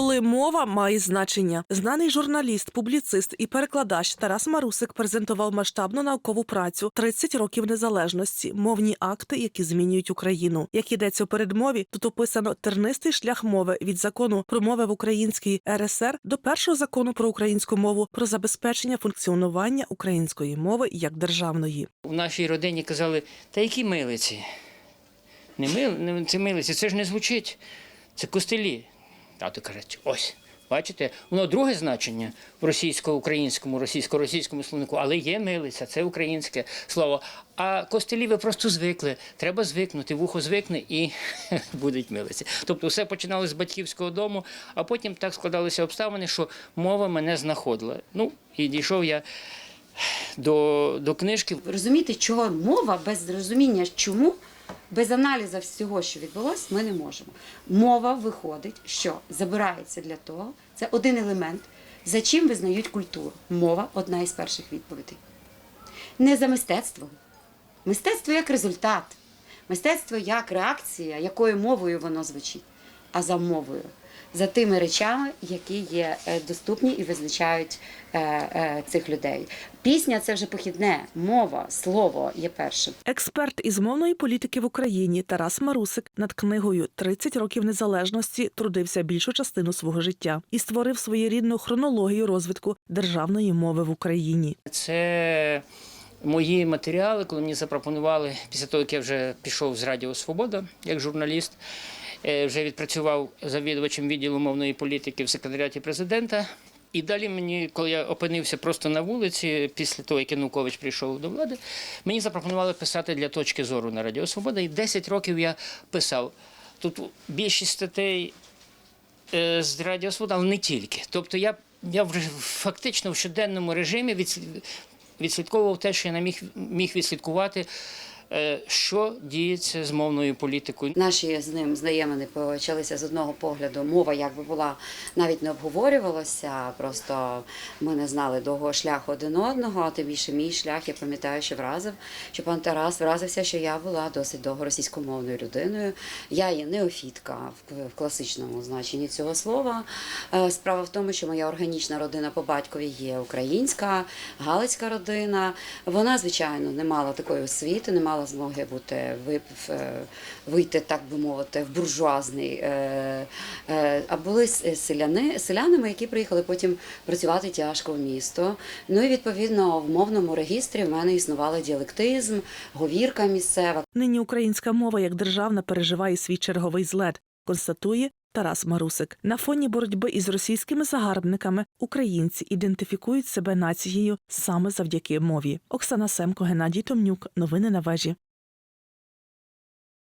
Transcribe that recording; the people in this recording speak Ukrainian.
Коли мова має значення, знаний журналіст, публіцист і перекладач Тарас Марусик презентував масштабну наукову працю «30 років незалежності, мовні акти, які змінюють Україну. Як йдеться у передмові, тут описано тернистий шлях мови від закону про мови в Українській РСР до першого закону про українську мову про забезпечення функціонування української мови як державної. У нашій родині казали, та які милиці? Не мил, не це милиці, це ж не звучить. Це костелі. Тато каже, ось. Бачите, воно друге значення в російсько-українському, російсько-російському словнику, але є милиця, це українське слово. А костелі ви просто звикли. Треба звикнути, вухо звикне і будуть милиці. Тобто все починалося з батьківського дому, а потім так складалися обставини, що мова мене знаходила. Ну, і дійшов я до, до книжки. Розуміти, чого мова без розуміння, чому, без аналізу всього, що відбулося, ми не можемо. Мова виходить, що забирається для того, це один елемент, за чим визнають культуру. Мова одна із перших відповідей. Не за мистецтвом. Мистецтво як результат, мистецтво як реакція, якою мовою воно звучить, а за мовою. За тими речами, які є е, доступні і визначають е, е, цих людей. Пісня це вже похідне, мова, слово є першим. Експерт із мовної політики в Україні Тарас Марусик над книгою «30 років незалежності трудився більшу частину свого життя і створив своєрідну хронологію розвитку державної мови в Україні. Це мої матеріали, коли мені запропонували, після того, як я вже пішов з Радіо Свобода як журналіст, вже відпрацював завідувачем відділу мовної політики в секретаріаті президента. І далі мені, коли я опинився просто на вулиці, після того, як Янукович прийшов до влади, мені запропонували писати для точки зору на Радіо Свобода. І 10 років я писав. Тут більшість статей е, з Радіо Свобода, але не тільки. Тобто я, я фактично в щоденному режимі відслідковував те, що я не міг, міг відслідкувати, е, що діється з мовною політикою. Наші з ним знайомини почалися з одного погляду. Мова якби була навіть не обговорювалася. Просто ми не знали довгого шляху один одного. А тим більше мій шлях, я пам'ятаю, що вразив, що пан Тарас вразився, що я була досить довго російськомовною людиною. Я є неофітка в в класичному значенні цього слова. Е, Справа в тому, що моя органічна родина по батькові є українська, галицька родина. Вона, звичайно, не мала такої освіти, не мала змоги бути е, вийти, так би мовити, в буржуазний. е, е, А були селяни, селянами, які приїхали потім працювати тяжко в місто. Ну і відповідно в мовному регістрі в мене існувала діалектизм, говірка місцева. Нині українська мова як державна переживає свій черговий злет, констатує Тарас Марусик. На фоні боротьби із російськими загарбниками українці ідентифікують себе нацією саме завдяки мові. Оксана Семко, Геннадій Томнюк. Новини на вежі.